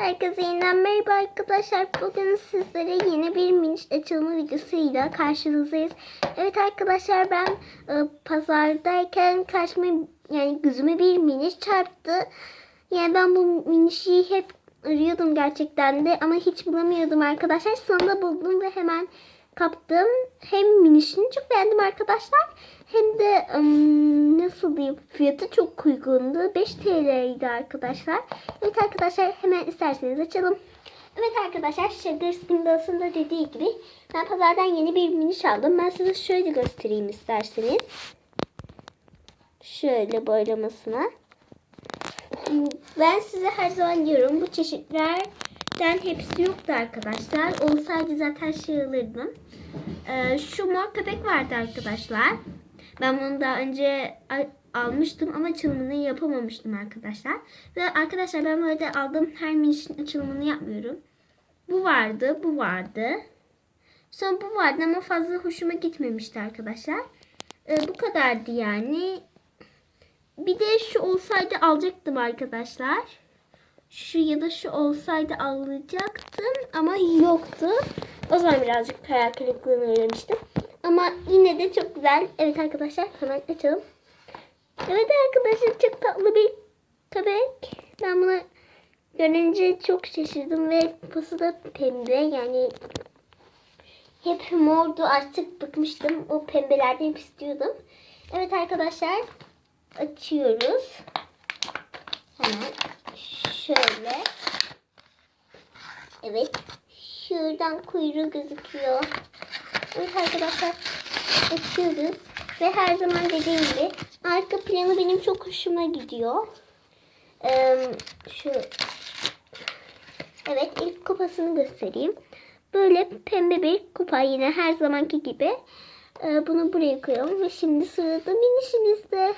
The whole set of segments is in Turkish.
Herkese yeniden merhaba arkadaşlar. Bugün sizlere yeni bir miniş açılımı videosuyla karşınızdayız. Evet arkadaşlar ben e, pazardayken karşıma yani gözüme bir miniş çarptı. Yani ben bu minişi hep arıyordum gerçekten de ama hiç bulamıyordum arkadaşlar. Sonunda buldum ve hemen kaptım. Hem minişini çok beğendim arkadaşlar. Hem de nasıl diyeyim fiyatı çok uygundu. 5 TL'ydi arkadaşlar. Evet arkadaşlar hemen isterseniz açalım. Evet arkadaşlar Sugar Spindles'ın da dediği gibi ben pazardan yeni bir miniş aldım. Ben size şöyle göstereyim isterseniz. Şöyle boylamasına. Ben size her zaman diyorum bu çeşitlerden hepsi yoktu arkadaşlar. Olsaydı zaten şey alırdım. Ee, şu mor köpek vardı arkadaşlar. Ben bunu daha önce almıştım ama açılımını yapamamıştım arkadaşlar. Ve arkadaşlar ben böyle aldığım her minişin açılımını yapmıyorum. Bu vardı, bu vardı. Son bu vardı ama fazla hoşuma gitmemişti arkadaşlar. Ee, bu kadardı yani. Bir de şu olsaydı alacaktım arkadaşlar. Şu ya da şu olsaydı alacaktım ama yoktu. O zaman birazcık hayal kırıklığına uğramıştım. Ama yine de çok güzel. Evet arkadaşlar hemen açalım. Evet arkadaşlar çok tatlı bir köpek. Ben bunu görünce çok şaşırdım ve posu da pembe yani hep mordu artık bıkmıştım. O pembelerden hep istiyordum. Evet arkadaşlar açıyoruz. Hemen şöyle. Evet. Şuradan kuyruğu gözüküyor. Evet arkadaşlar açıyoruz. Ve her zaman dediğim gibi arka planı benim çok hoşuma gidiyor. Ee, şu Evet ilk kupasını göstereyim. Böyle pembe bir kupa yine her zamanki gibi. Ee, bunu buraya koyalım ve şimdi sırada minişimizde.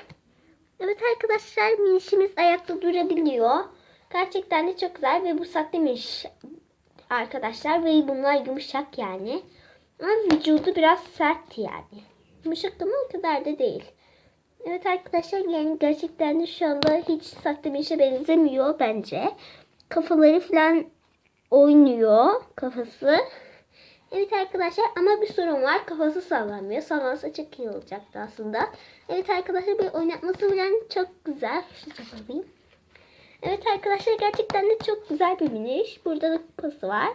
Evet arkadaşlar minişimiz ayakta durabiliyor. Gerçekten de çok güzel ve bu miniş arkadaşlar ve bunlar yumuşak yani. Ama vücudu biraz sert yani. Yumuşak ama o kadar da değil. Evet arkadaşlar yani gerçekten de şu anda hiç minişe benzemiyor bence. Kafaları falan oynuyor kafası. Evet arkadaşlar ama bir sorun var. Kafası sallanmıyor. Sallansa çok iyi olacaktı aslında. Evet arkadaşlar bir oynatması falan çok güzel. Şurada alayım. Evet arkadaşlar gerçekten de çok güzel bir miniş. Burada da kupası var.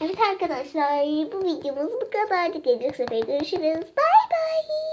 Evet arkadaşlar bu videomuz bu kadardı. Gelecek sefer görüşürüz. Bay bay.